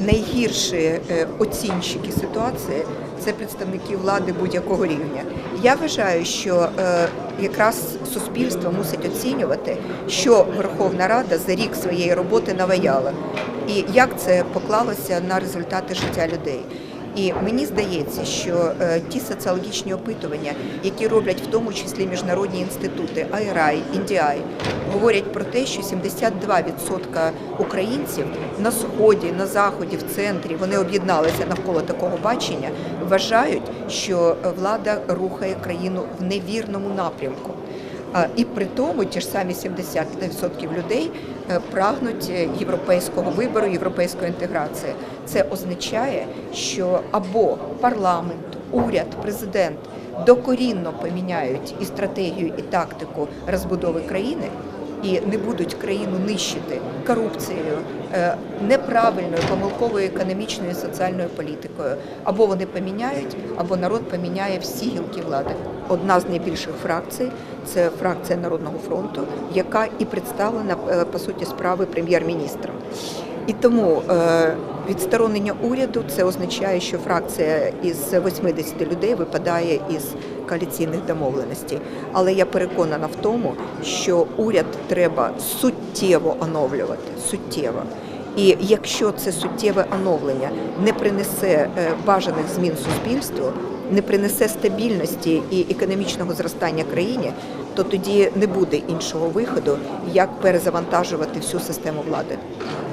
найгірші е, оцінщики ситуації це представники влади будь-якого рівня. Я вважаю, що е, якраз суспільство мусить оцінювати, що Верховна Рада за рік своєї роботи наваяла, і як це поклалося на результати життя людей. І мені здається, що е, ті соціологічні опитування, які роблять в тому числі міжнародні інститути, IRI, NDI, говорять про те, що 72% українців на сході, на заході, в центрі вони об'єдналися навколо такого бачення, вважають, що влада рухає країну в невірному напрямку. І при тому ті ж самі 70% людей е, прагнуть е, європейського вибору, європейської інтеграції. Це означає, що або парламент, уряд, президент докорінно поміняють і стратегію, і тактику розбудови країни. І не будуть країну нищити корупцією, е, неправильною помилковою економічною і соціальною політикою. Або вони поміняють, або народ поміняє всі гілки влади. Одна з найбільших фракцій це фракція Народного фронту, яка і представлена е, по суті справи прем'єр-міністром. І тому е, відсторонення уряду це означає, що фракція із 80 людей випадає із коаліційних домовленостей. Але я переконана в тому, що уряд треба суттєво оновлювати. Суттєво. І якщо це суттєве оновлення не принесе е, бажаних змін суспільству, не принесе стабільності і економічного зростання країні, то тоді не буде іншого виходу, як перезавантажувати всю систему влади.